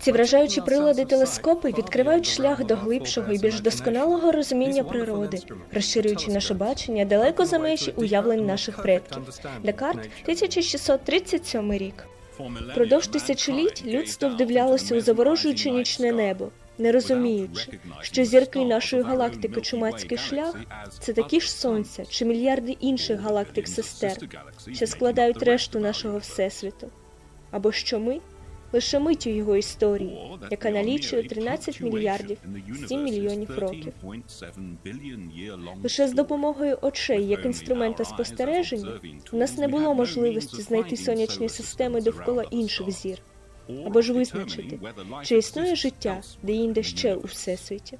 Ці вражаючі прилади телескопи відкривають шлях до глибшого і більш досконалого розуміння природи, розширюючи наше бачення далеко за межі уявлень наших предків. Декарт, 1637 рік. Продовж тисячоліть людство вдивлялося у заворожуюче нічне небо, не розуміючи, що зірки нашої галактики Чумацький шлях це такі ж сонця чи мільярди інших галактик сестер, що складають решту нашого всесвіту. Або що ми лише миттю його історії, яка налічує 13 мільярдів 7 мільйонів років. Лише з допомогою очей як інструмента спостереження у нас не було можливості знайти сонячні системи довкола інших зір, або ж визначити, чи існує життя де-інде ще у всесвіті.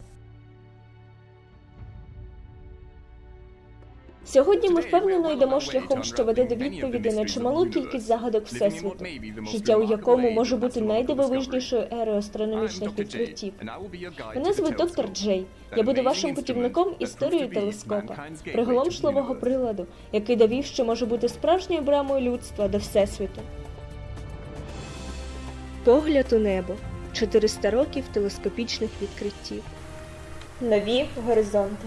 Сьогодні ми впевнено йдемо шляхом, що веде до відповіді на чималу кількість загадок всесвіту, життя у якому може бути найдивовижнішою ерою астрономічних відкриттів. Мене звуть доктор Джей. Я буду вашим путівником історією телескопа, приголомшливого приладу, який довів, що може бути справжньою брамою людства до всесвіту. Погляд у небо. 400 років телескопічних відкриттів. Нові горизонти.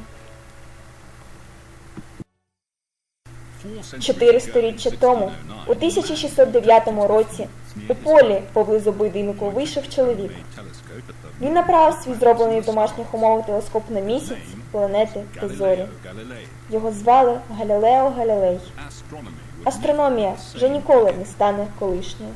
Чотири сторіччя тому, у 1609 році, у полі поблизу будинку вийшов чоловік. Він направив свій зроблений в домашніх умовах телескоп на місяць, планети та зорі. Його звали Галілео Галілей. Астрономія вже ніколи не стане колишньою.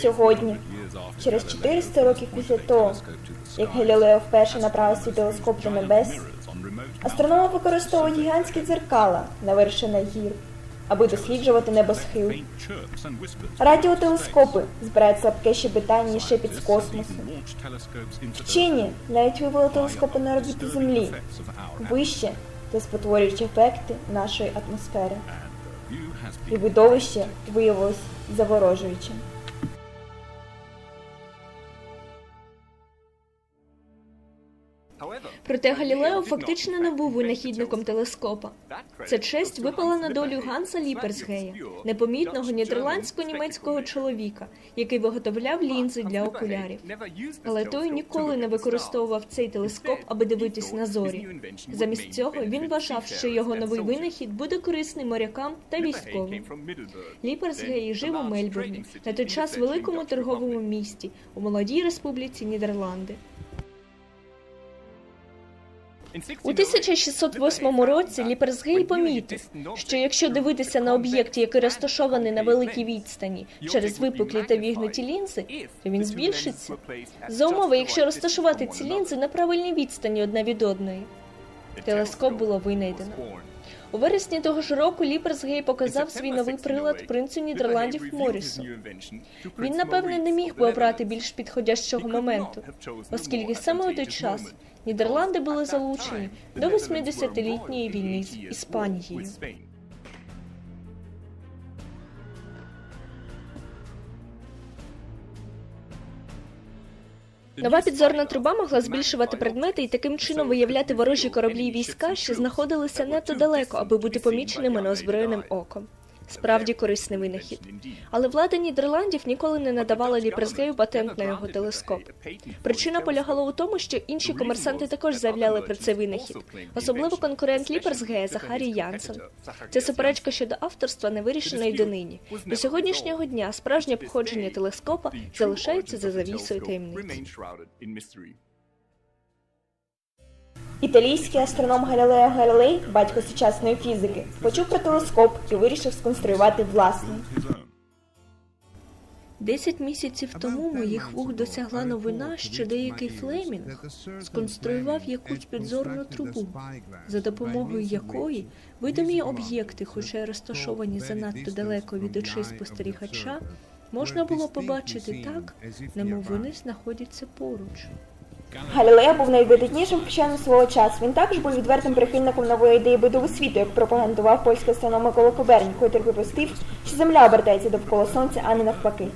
Сьогодні, через 400 років після того, як Галілео вперше направив свій телескоп до небес, астрономи використовують гігантські дзеркала на вершинах гір, аби досліджувати небосхил. Радіотелескопи збирають слабке щебетання і шепіт з космосу. Вчені навіть вивели телескопи на орбіту Землі, вище, де спотворюють ефекти нашої атмосфери. І видовище виявилось заворожуючим. Проте Галілео фактично не був винахідником телескопа. Ця честь випала на долю Ганса Ліперсгея, непомітного нідерландсько-німецького чоловіка, який виготовляв лінзи для окулярів. Але той ніколи не використовував цей телескоп, аби дивитись на зорі. Замість цього він вважав, що його новий винахід буде корисний морякам та військовим. Ліперсгей жив у Мельбурні, на той час великому торговому місті у молодій республіці Нідерланди. У 1608 році Ліперсгей помітив, що якщо дивитися на об'єкт, який розташований на великій відстані через випуклі та вігнуті лінзи, то він збільшиться. За умови, якщо розташувати ці лінзи на правильній відстані одна від одної. Телескоп було винайдено. У вересні того ж року Ліперсгей показав свій новий прилад принцу Нідерландів Морісу. Він, напевне, не міг би обрати більш підходящого моменту, оскільки саме у той час Нідерланди були залучені до 80-літньої війни з Іспанією. Нова підзорна труба могла збільшувати предмети і таким чином виявляти ворожі кораблі і війська, що знаходилися надто далеко, аби бути поміченими неозброєним оком. Справді корисний винахід. Але влада Нідерландів ніколи не надавала Ліперсгею патент на його телескоп. Причина полягала у тому, що інші комерсанти також заявляли про цей винахід, особливо конкурент Ліперсгея Захарій Янсен. Ця суперечка щодо авторства не вирішена й донині. До сьогоднішнього дня справжнє походження телескопа залишається за завісою таємниць. Італійський астроном Галілео Галілей, батько сучасної фізики, почув про телескоп і вирішив сконструювати власний. Десять місяців тому моїх вух досягла новина, що деякий Флемінг сконструював якусь підзорну трубу, за допомогою якої видимі об'єкти, хоча розташовані занадто далеко від очей спостерігача, можна було побачити так, немов вони знаходяться поруч. Галілео був найвидатнішим вченим свого часу. Він також був відвертим прихильником нової ідеї будови світу, як пропагандував польський астроном Микола Копернік, котрий припустив, що Земля обертається довкола Сонця, а не навпаки.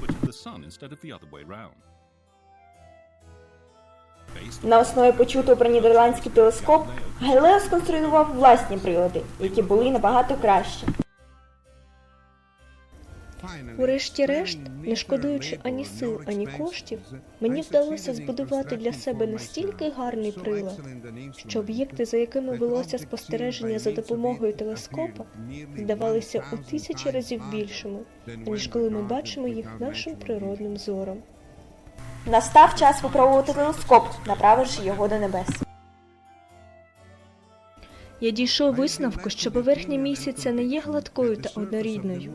На основі почутого про нідерландський телескоп Галілео сконструював власні прилади, які були набагато кращі. Урешті-решт, не шкодуючи ані сил, ані коштів, мені вдалося збудувати для себе настільки гарний прилад, що об'єкти, за якими велося спостереження за допомогою телескопа, здавалися у тисячі разів більшими, ніж коли ми бачимо їх нашим природним зором. Настав час випробувати телескоп, направивши його до небес. Я дійшов висновку, що поверхня місяця не є гладкою та однорідною.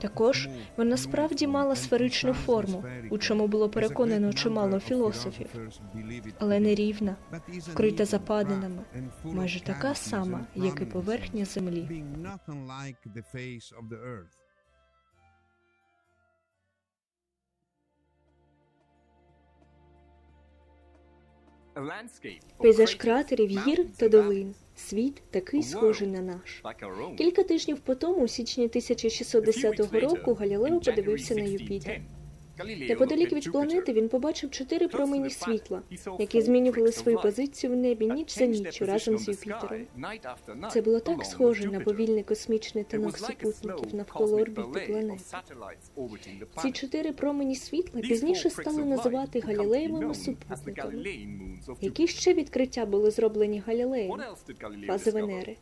Також вона справді мала сферичну форму, у чому було переконано чимало філософів, але не рівна, вкрита западинами, майже така сама, як і поверхня землі. Пейзаж кратерів, гір та долин. Світ такий схожий на наш. Кілька тижнів по тому, у січні 1610 року, Галілео подивився на Юпітер. Неподалік від планети він побачив чотири промені світла, які змінювали свою позицію в небі ніч за ніччю разом з Юпітером. Це було так схоже на повільний космічний танок супутників навколо орбіти планети. Ці чотири промені світла пізніше стали називати Галілеєвими супутниками. Які ще відкриття були зроблені Галілеєм? Фази Венери.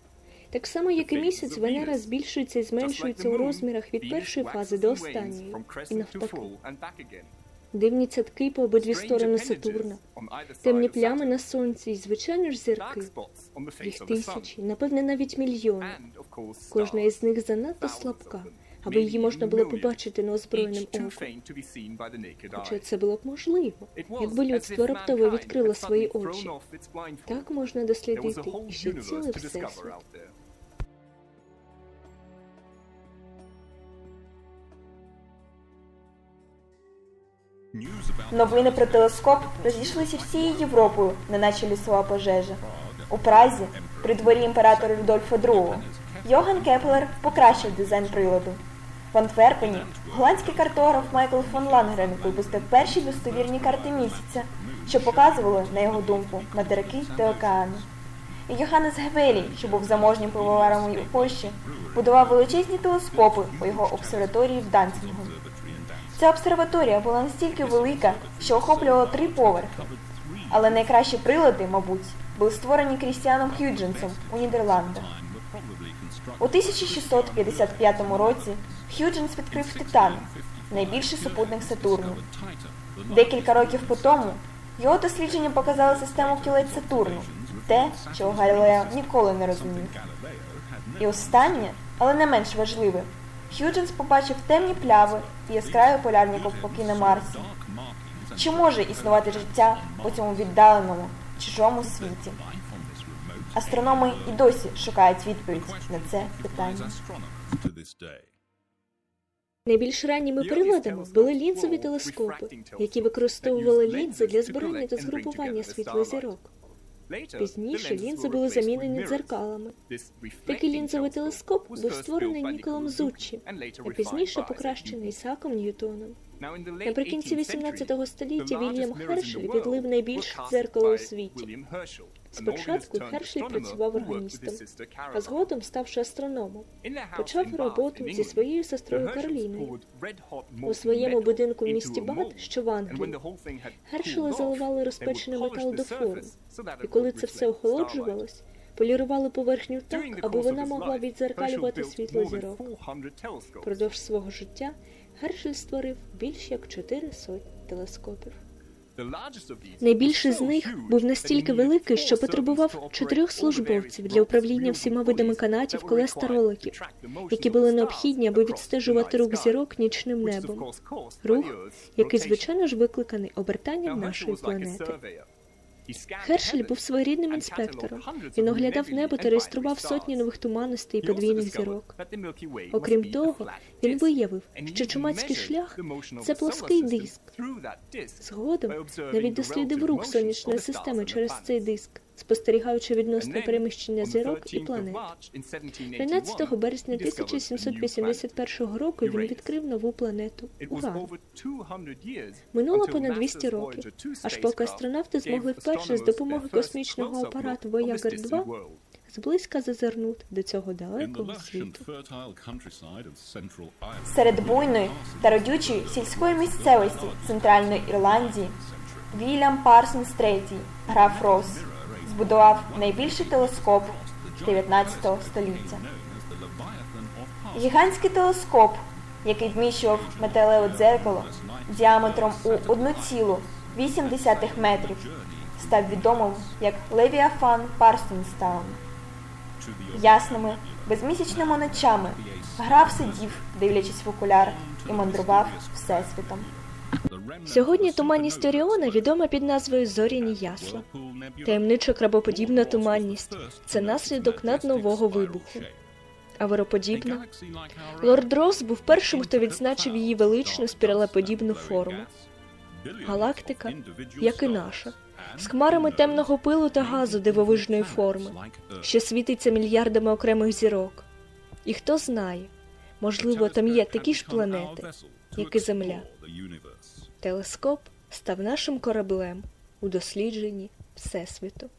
Так само, як і місяць, Венера збільшується і зменшується у розмірах від першої фази до останньої, і навпаки. Дивні цятки по обидві сторони Сатурна, темні плями на сонці і, звичайно ж, зірки. Їх тисячі, напевне, навіть мільйони. Кожна із них занадто слабка, аби її можна було побачити неозброєним оком. Хоча це було б можливо, якби людство раптово відкрило свої очі. Так можна дослідити і ще цілий всесвіт. Новини про телескоп розійшлися всією Європою, неначе лісова пожежа. У Празі, при дворі імператора Рудольфа II, Йоган Кеплер покращив дизайн приладу. В Антверпені голландський картограф Майкл фон Лангрен випустив перші достовірні карти місяця, що показували, на його думку, материки та океани. І Йоханнес Гевелій, що був заможнім пивоваром у Польщі, будував величезні телескопи у його обсерваторії в Данцінгу. Ця обсерваторія була настільки велика, що охоплювала три поверхи. Але найкращі прилади, мабуть, були створені Крістіаном Х'юдженсом у Нідерландах. У 1655 році Х'юдженс відкрив Титан, найбільший супутник Сатурну. Декілька років по тому його дослідження показали систему кілець Сатурну, те, чого Галілео ніколи не розумів. І останнє, але не менш важливе, Х'юдженс побачив темні пляви і яскраві полярні ковпаки на Марсі. Чи може існувати життя по цьому віддаленому, чужому світі? Астрономи і досі шукають відповідь на це питання. Найбільш ранніми приладами були лінзові телескопи, які використовували лінзи для збирання та згрупування світла зірок. Пізніше лінзи були замінені дзеркалами. Такий лінзовий телескоп був створений Ніколом Зуччі, а пізніше покращений Ісаком Ньютоном. Наприкінці 18 століття Вільям Хершель відлив найбільше дзеркало у світі. Спочатку Хершель працював органістом, а згодом, ставши астрономом, почав роботу зі своєю сестрою Кароліною. У своєму будинку в місті Бат, що в Англії, Гершела заливали розпечений метал до форм, і коли це все охолоджувалось, полірували поверхню так, аби вона могла відзеркалювати світло зірок. Продовж свого життя Гершель створив більш як чотири сотні телескопів. Найбільший з них був настільки великий, що потребував чотирьох службовців для управління всіма видами канатів, колес та роликів, які були необхідні, аби відстежувати рух зірок нічним небом. Рух, який звичайно ж викликаний обертанням нашої планети. Хершель був своєрідним інспектором. Він оглядав небо та реєстрував сотні нових туманностей і подвійних зірок. Окрім того, він виявив, що чумацький шлях це плоский диск. Згодом навіть дослідив рух сонячної системи через цей диск, спостерігаючи відносне переміщення зірок і планет. 13 березня 1781 року він відкрив нову планету Уран. Минуло понад 200 років, аж поки астронавти змогли вперше з допомогою космічного апарату Voyager 2 зблизька зазирнути до цього далекого світу. Серед буйної та родючої сільської місцевості Центральної Ірландії Вільям Парсонс III, граф Росс, збудував найбільший телескоп 19 століття. Гігантський телескоп, який вміщував металеве дзеркало діаметром у 1,8 метрів, став відомим як Левіафан Парсонстаун. Ясними, безмісячними ночами граф сидів, дивлячись в окуляр, і мандрував всесвітом. Сьогодні туманність Оріона відома під назвою Зоряні ясла. Таємнича крабоподібна туманність це наслідок наднового вибуху. Авероподібна. Лорд Росс був першим, хто відзначив її величну спіралеподібну форму. Галактика, як і наша, з хмарами темного пилу та газу дивовижної форми, що світиться мільярдами окремих зірок. І хто знає, можливо, там є такі ж планети, як і Земля. Телескоп став нашим кораблем у дослідженні Всесвіту.